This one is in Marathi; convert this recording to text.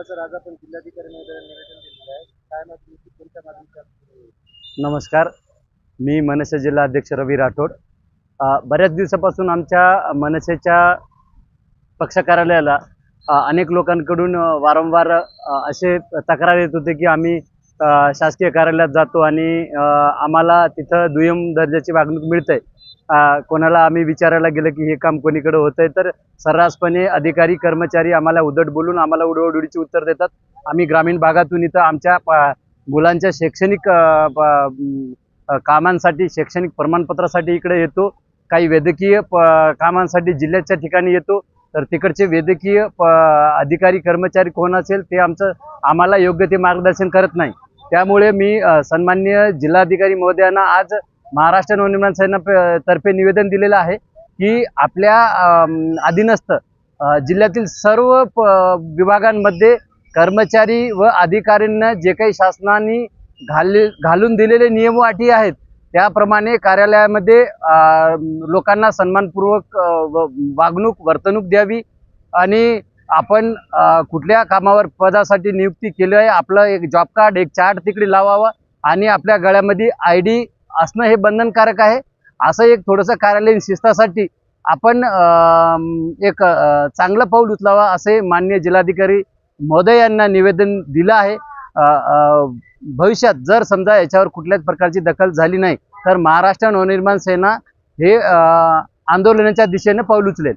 सर आज आपण जिल्हाधिकारी महोदयांना निवेदन देणार आहे. काय कोणत्या नमस्कार. मी मनसे जिल्हा अध्यक्ष रवी राठोड. बऱ्याच दिवसापासून आमच्या मनसेच्या पक्ष कार्यालयाला अनेक लोकांकडून वारंवार असे तक्रार येत होते की आम्ही शासकीय कार्यालयात जातो आणि आम्हाला तिथं दुय्यम दर्जाची वागणूक मिळते कोणाला आम्ही विचारायला गेलं की हे काम कोणीकडे होतंय तर सर्रासपणे अधिकारी कर्मचारी आम्हाला उदट बोलून आम्हाला उडवडुडीची उत्तर देतात. आम्ही ग्रामीण भागातून इथं आमच्या मुलांच्या शैक्षणिक कामांसाठी शैक्षणिक प्रमाणपत्रासाठी इकडे येतो. काही वैद्यकीय प कामांसाठी जिल्ह्याच्या ठिकाणी येतो. तर तिकडचे वैद्यकीय प अधिकारी कर्मचारी कोण असेल ते आमचं आम्हाला योग्य ते मार्गदर्शन करत नाही. त्यामुळे मी सन्मान्य सन्माननीय जिल्हाधिकारी महोदयांना आज महाराष्ट्र नवनिर्माण सेना तर्फे निवेदन दिलेलं आहे की आपल्या अधीनस्थ जिल्ह्यातील सर्व प विभागांमध्ये कर्मचारी व अधिकाऱ्यांना जे काही शासनाने घाले घालून दिलेले नियम अटी आहेत त्याप्रमाणे कार्यालयामध्ये लोकांना सन्मानपूर्वक व- वागणूक वर्तणूक द्यावी आणि आपण कुठल्या कामावर पदासाठी नियुक्ती केली आहे आपलं एक जॉब कार्ड एक चार्ट तिकडे लावावा आणि आपल्या गळ्यामध्ये आय डी असणं हे बंधनकारक आहे. असं एक थोडंसं कार्यालयीन शिस्तासाठी आपण एक चांगलं पाऊल उचलावा असे माननीय जिल्हाधिकारी महोदय यांना निवेदन दिलं आहे. भविष्यात जर समजा याच्यावर कुठल्याच प्रकारची दखल झाली नाही तर महाराष्ट्र नवनिर्माण सेना हे आंदोलनाच्या दिशेने पाऊल उचलेल.